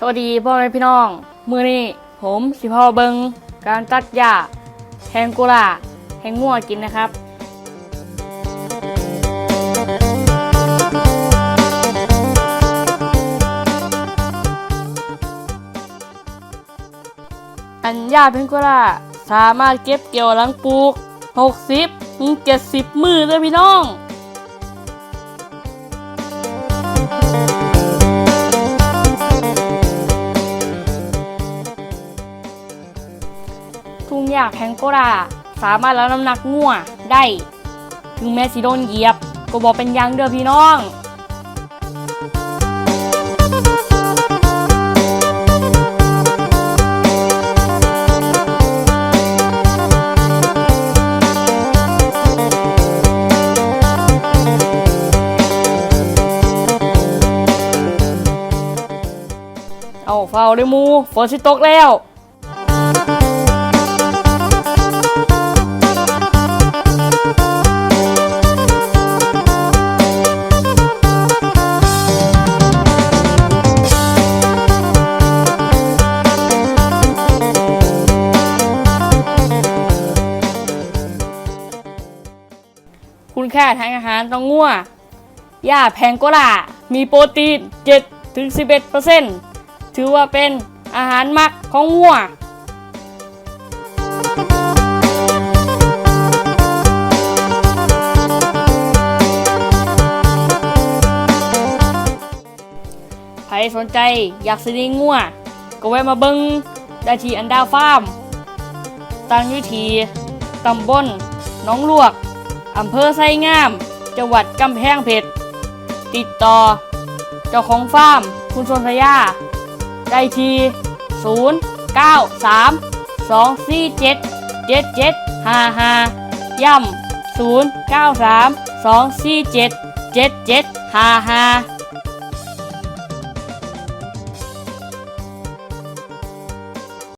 สวัสดีพ่อแม่พี่น้อง มือนี้ผมสิพ่อเบิงการตัดหญ้าแฮงกุลาแฮงงัวกินนะครับ อันหญ้าแพงกุลาสามารถเก็บเกี่ยวหลังปลูก 60ถึง70 มือเลยพี่น้อง ทุ่งหญ้าแพงโกราสามารถรับน้ำหนักงัวได้ถึงแม้สิโดนเหยียบ ก็บอกเป็นยังเด้อพี่น้องเอาเฝ้าเลยมูฝนสิตกแล้ว คุณค่าทางอาหารต้องงัวหญ้าแพงกว่า มีโปรตีน7ถึง11%ถือว่าเป็นอาหารมักของงัวใครสนใจอยากซื้องงัวก็แวะมาเบิงได้ที่อันดาฟาร์มตั้งอยู่ที่ตำบลน้องลวก อำเภอไส้งาม จังหวัดกำแพงเพชร ติดต่อ เจ้าของฟาร์ม คุณชนทยา ได้ที่ 0 9 3 2 4 7 7 7 5 5 ย่ำ0 9 3 2 4 7 7 7 5 5